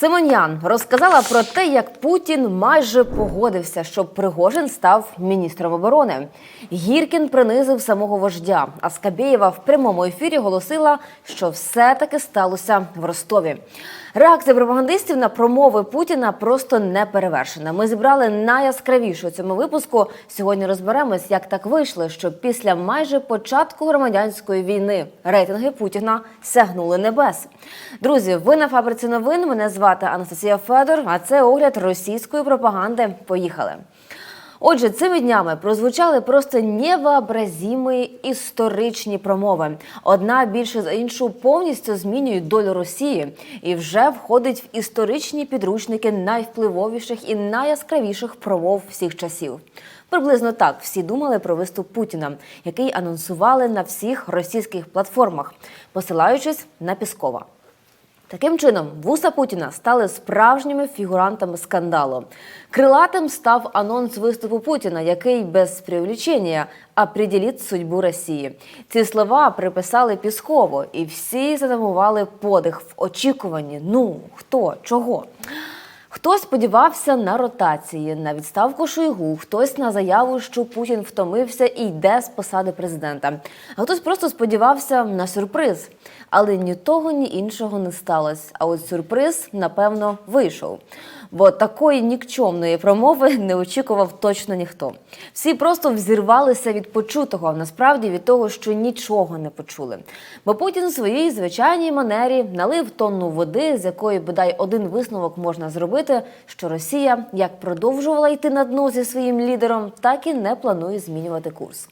Симоньян розказала про те, як Путін майже погодився, щоб Пригожин став міністром оборони. Гіркін принизив самого вождя. А Скабєєва в прямому ефірі голосила, що все-таки сталося в Ростові. Реакція пропагандистів на промови Путіна просто не перевершена. Ми зібрали найяскравіше у цьому випуску. Сьогодні розберемось, як так вийшло, що після майже початку громадянської війни рейтинги Путіна сягнули небес. Друзі, ви на фабриці новин. Мене звати Анастасія Федор. А це огляд російської пропаганди. Поїхали. Отже, цими днями прозвучали просто невообразимі історичні промови. Одна більше за іншу повністю змінюють долю Росії і вже входить в історичні підручники найвпливовіших і найяскравіших промов всіх часів. Приблизно так всі думали про виступ Путіна, який анонсували на всіх російських платформах, посилаючись на Піскова. Таким чином, вуса Путіна стали справжніми фігурантами скандалу. Крилатим став анонс виступу Путіна, який без привлечення определить судьбу Росії. Ці слова приписали Піскову, і всі затамували подих в очікуванні. Ну хто чого? Хтось сподівався на ротації, на відставку Шойгу, хтось на заяву, що Путін втомився і йде з посади президента. А хтось просто сподівався на сюрприз. Але ні того, ні іншого не сталося. А от сюрприз, напевно, вийшов. Бо такої нікчомної промови не очікував точно ніхто. Всі просто взірвалися від почутого, а насправді від того, що нічого не почули. Бо Путін у своїй звичайній манері налив тонну води, з якої бодай один висновок можна зробити, що Росія як продовжувала йти на дно зі своїм лідером, так і не планує змінювати курс.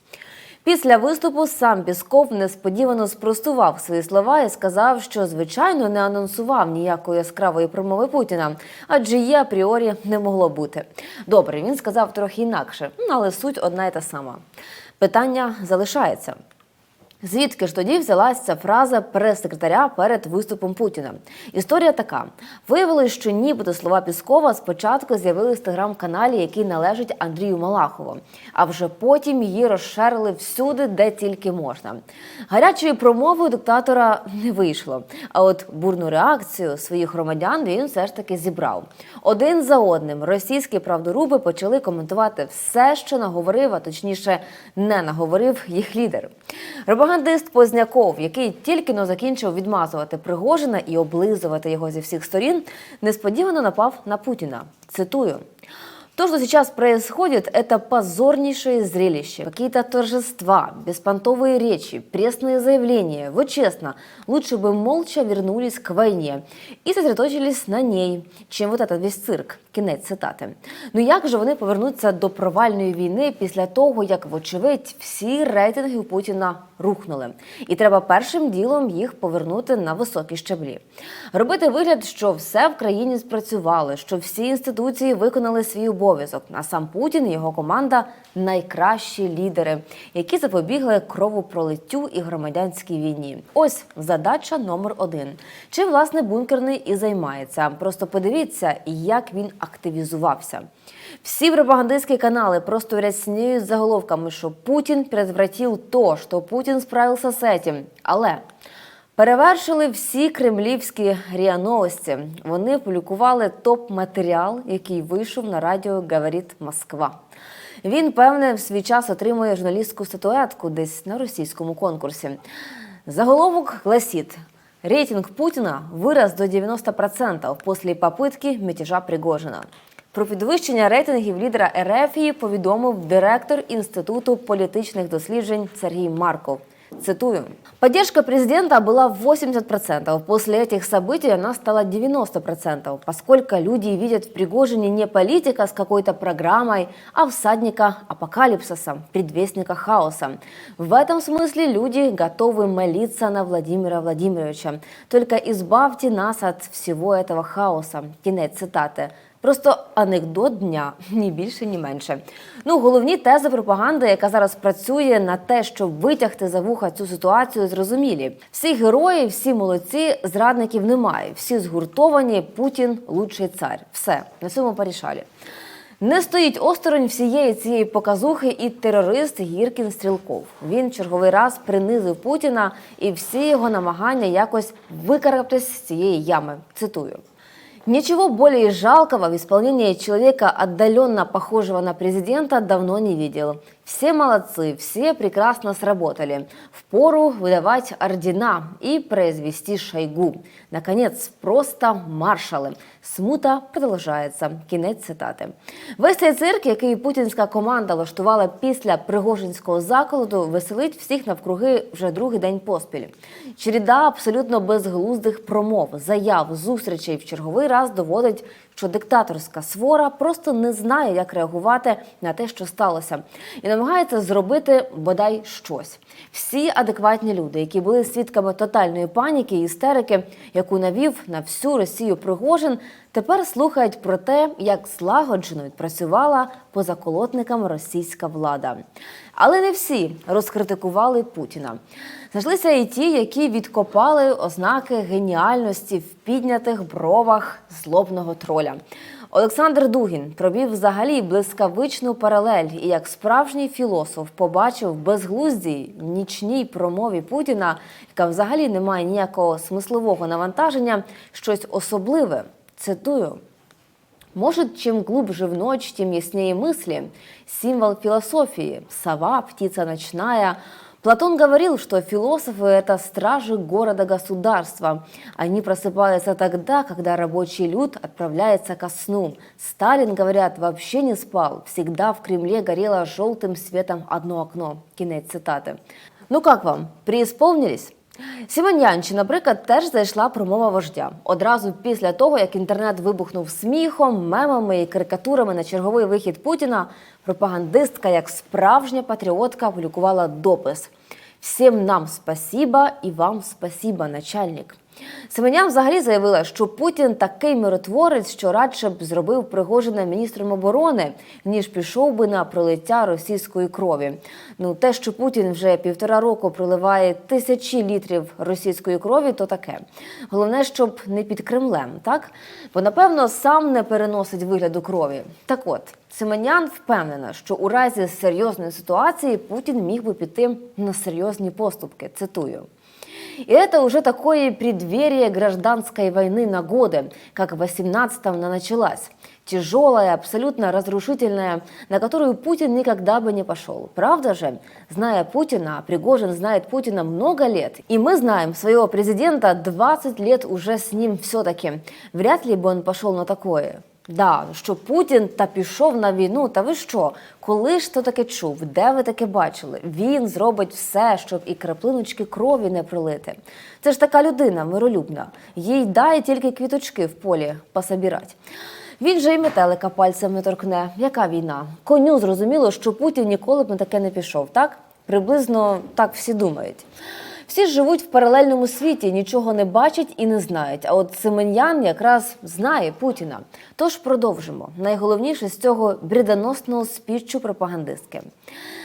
Після виступу сам Пісков несподівано спростував свої слова і сказав, що звичайно не анонсував ніякої яскравої промови Путіна, адже її апріорі не могло бути. Добре, він сказав трохи інакше, але суть одна й та сама. Питання залишається. Звідки ж тоді взялася ця фраза прес-секретаря перед виступом Путіна? Історія така: виявилось, що нібито слова Піскова спочатку з'явились в телеграм-каналі, який належить Андрію Малахову, а вже потім її розширили всюди, де тільки можна. Гарячої промови диктатора не вийшло. А от бурну реакцію своїх громадян він все ж таки зібрав. Один за одним російські правдоруби почали коментувати все, що наговорив, а точніше не наговорив їх лідер. Пропагандист Позняков, який тільки но закінчив відмазувати Пригожина і облизувати його зі всіх сторін, несподівано напав на Путіна. Цитую. То, что сейчас происходит, это позорнейшее зрелище. Какие-то торжества, беспонтовые речи, пресные заявления. Вот честно, лучше бы молча вернулись к войне и сосредоточились на ней, чем вот этот весь цирк. Кінець цитати. Ну як же вони повернуться до провальної війни після того, як, вочевидь, всі рейтинги у Путіна рухнули? І треба першим ділом їх повернути на високі щаблі. Робити вигляд, що все в країні спрацювало, що всі інституції виконали свій обов'язок. а сам Путін і його команда найкращі лідери, які запобігли кровопролиттю і громадянській війні. Ось задача номер один. Чи власне бункерний і займається? Просто подивіться, як він активізувався. Всі пропагандистські канали просто рясніють заголовками, що Путін предотвратив то, що Путін справився з этим. Але Перевершили всі кремлівські ріа новості. Вони публікували топ-матеріал, який вийшов на радіо Говорить Москва. Він, певне, в свій час отримує журналістську статуетку десь на російському конкурсі. Заголовок гласить «Рейтинг Путіна вирос до 90% після попитки мятежа Пригожина». Про підвищення рейтингів лідера РФ повідомив директор Інституту політичних досліджень Сергій Марков. Цитую. Поддержка президента была 80%. После этих событий она стала 90%, поскольку люди видят в Пригожине не политика с какой-то программой, а всадника апокалипсиса, предвестника хаоса. В этом смысле люди готовы молиться на Владимира Владимировича. Только избавьте нас от всего этого хаоса. Кінець цитати. Просто анекдот дня, ні більше, ні менше. Ну, головні тези пропаганди, яка зараз працює на те, щоб витягти за вуха цю ситуацію, зрозумілі. Всі герої, всі молодці, зрадників немає. Всі згуртовані. Путін лучший цар. Все на цьому порішалі. Не стоїть осторонь всієї цієї показухи і терорист Гіркін Стрілков. Він черговий раз принизив Путіна і всі його намагання якось викарабтись з цієї ями. Цитую. Ничего более жалкого в исполнении человека, отдаленно похожего на президента, давно не видел. Все молодцы, все прекрасно сработали. Впору выдавать ордена и произвести Шойгу. Наконец, просто маршали. Смута продовжується. Кінець цитати. Весь цей цирк, який путінська команда влаштувала після Пригожинського заколоту, веселить всіх навкруги вже другий день поспіль. Череда абсолютно безглуздих промов, заяв, зустрічей в черговий раз доводить, що диктаторська свора просто не знає, як реагувати на те, що сталося, і намагається зробити бодай щось. Всі адекватні люди, які були свідками тотальної паніки і істерики, яку навів на всю Росію Пригожин, тепер слухають про те, як злагоджено відпрацювала по заколотникам російська влада. Але не всі розкритикували Путіна. Знайшлися і ті, які відкопали ознаки геніальності в піднятих бровах злобного троля. Олександр Дугін провів взагалі блискавичну паралель і як справжній філософ побачив безглуздій нічній промові Путіна, яка взагалі не має ніякого смислового навантаження, щось особливе. Цитую. Может, чем глубже в ночь, тем яснее мысли. Символ философии – сова, птица ночная. Платон говорил, что философы – это стражи города-государства. Они просыпаются тогда, когда рабочий люд отправляется ко сну. Сталин, говорят, вообще не спал. Всегда в Кремле горело желтым светом одно окно. Кінець цитати. Ну как вам, преисполнились? Сімонянчі, наприклад, теж зайшла промова вождя одразу після того, як інтернет вибухнув сміхом, мемами і карикатурами на черговий вихід Путіна. Пропагандистка, як справжня патріотка, опублікувала допис: Всім нам спасіба і вам спасіба, начальник. Семенян взагалі заявила, що Путін такий миротворець, що радше б зробив Пригожина міністром оборони, ніж пішов би на пролиття російської крові. Ну те, що Путін вже півтора року проливає тисячі літрів російської крові, то таке. Головне, щоб не під Кремлем, так? Бо напевно сам не переносить вигляду крові. Так от. Семенян впевнена, що у разі серйозної ситуації Путін міг би піти на серйозні поступки. Цитую. И это уже такое преддверие гражданской войны на годы, как в 18-м она началась. Тяжелая, абсолютно разрушительная, на которую Путин никогда бы не пошел. Правда же? Зная Путина, Пригожин знает Путина много лет. И мы знаем своего президента 20 лет уже с ним все-таки. Вряд ли бы он пошел на такое. Да, що Путін та пішов на війну. Та ви що? Коли ж то таке чув? Де ви таке бачили? Він зробить все, щоб і краплиночки крові не пролити. Це ж така людина миролюбна. Їй дай тільки квіточки в полі пособірать. Він же і метелика пальцем не торкне. Яка війна? Коню зрозуміло, що Путін ніколи б на таке не пішов, так? Приблизно так всі думають. Всі живуть в паралельному світі, нічого не бачать і не знають. А от Семен'ян якраз знає Путіна. Тож продовжимо. Найголовніше з цього бредоносного спічу пропагандистки.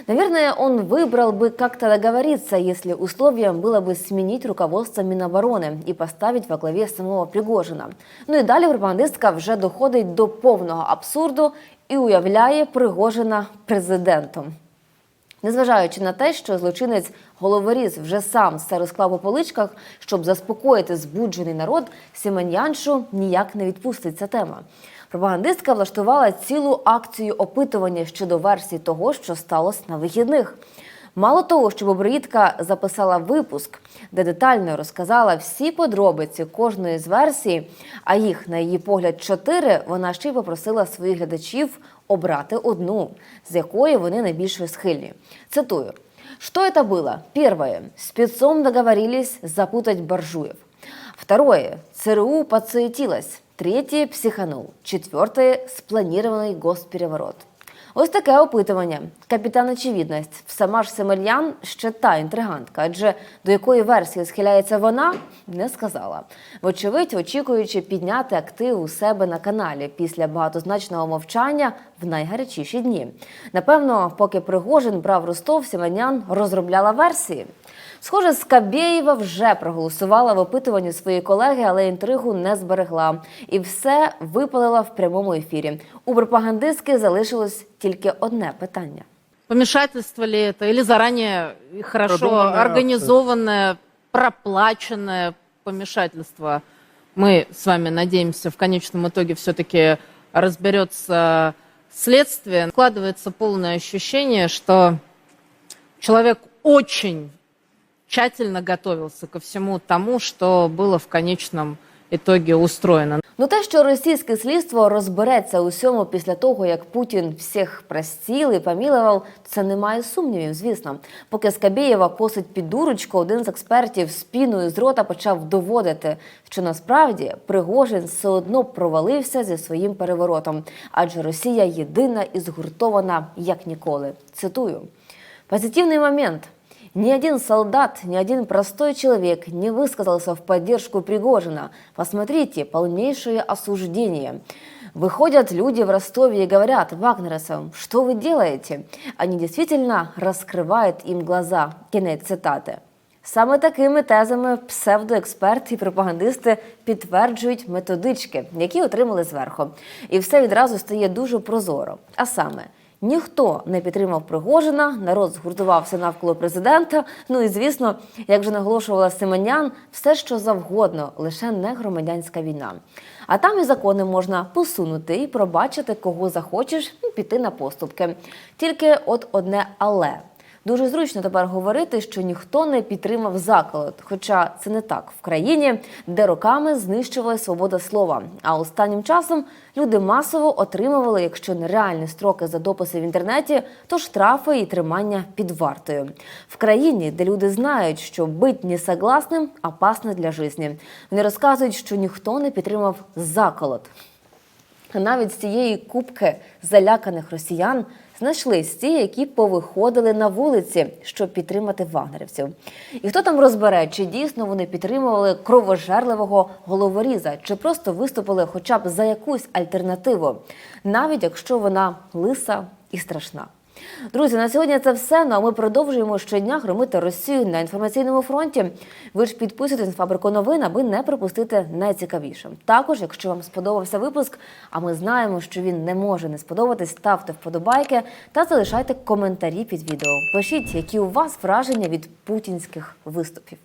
Наверное, он выбрал бы как-то договориться, если условием было бы сменить руководство Міноборони і поставить во главі самого Пригожина. Ну і далі пропагандистка вже доходить до повного абсурду і уявляє Пригожина президентом. Незважаючи на те, що злочинець головоріз вже сам все розклав у поличках, щоб заспокоїти збуджений народ, Сіменяншу ніяк не відпустить ця тема. Пропагандистка влаштувала цілу акцію опитування щодо версії того, що сталося на вихідних. Мало того, що Боброїдка записала випуск, де детально розказала всі подробиці кожної з версій, а їх, на її погляд, чотири, вона ще й попросила своїх глядачів обрати одну, з якої вони найбільш схильні. Цитую. Что это было? Первое. Спецом договорились запутать Боржуев. Второе. ЦРУ подсуетилось. Третє психанув. Четверте спланірований госпереворот. Ось таке опитування. Капітан очевидність. Сама ж Семельян ще та інтригантка, адже до якої версії схиляється вона, не сказала. Вочевидь, очікуючи підняти актив у себе на каналі після багатозначного мовчання в найгарячіші дні. Напевно, поки Пригожин брав Ростов, Семенян розробляла версії. Схоже, Скабєєва вже проголосувала в опитуванні своєї колеги, але інтригу не зберегла. І все випалила в прямому ефірі. У пропагандистки залишилось тільки одне питання. Помешательство ли это или заранее и хорошо Продуманная организованное, проплаченное помешательство мы с вами надеемся, в конечном итоге все-таки разберется следствие, складывается полное ощущение, что человек очень тщательно готовился ко всему тому, что было в конечном итоге устроено. Ну те, що російське слідство розбереться у всьому після того, як Путін всіх простіл і помілував, це немає сумнівів, звісно. Поки Скабєєва косить під дурочку, один з експертів спіною з рота почав доводити, що насправді Пригожин все одно провалився зі своїм переворотом, адже Росія єдина і згуртована як ніколи. Цитую: позитивний момент. Ни один солдат, ни один простой человек не высказался в поддержку Пригожина. Посмотрите, полнейшее осуждение. Выходят люди в Ростове и говорят вагнеросам, что вы делаете? Они действительно раскрывают им глаза. Кінець цитати. Саме такими тезами псевдоексперти і пропагандисти підтверджують методички, які отримали зверху. І все відразу стає дуже прозоро. А саме, Ніхто не підтримав Пригожина, народ згуртувався навколо президента. Ну і звісно, як вже наголошувала Семенян, все що завгодно, лише не громадянська війна. А там і закони можна посунути і пробачити, кого захочеш, і піти на поступки. Тільки от одне але. Дуже зручно тепер говорити, що ніхто не підтримав заколот, хоча це не так в країні, де роками знищували свобода слова. А останнім часом люди масово отримували, якщо не реальні строки за дописи в інтернеті, то штрафи і тримання під вартою. В країні, де люди знають, що бить несогласним опасно для житті. Вони розказують, що ніхто не підтримав заколот. Навіть з цієї кубки заляканих росіян знайшлись ті, які повиходили на вулиці, щоб підтримати вагнерівців. І хто там розбере, чи дійсно вони підтримували кровожерливого головоріза, чи просто виступили хоча б за якусь альтернативу, навіть якщо вона лиса і страшна. Друзі, на сьогодні це все. Ну а ми продовжуємо щодня громити Росію на інформаційному фронті. Ви ж підписуйтесь на фабрику новин, аби не пропустити найцікавіше. Також, якщо вам сподобався випуск, а ми знаємо, що він не може не сподобатись, ставте вподобайки та залишайте коментарі під відео. Пишіть, які у вас враження від путінських виступів.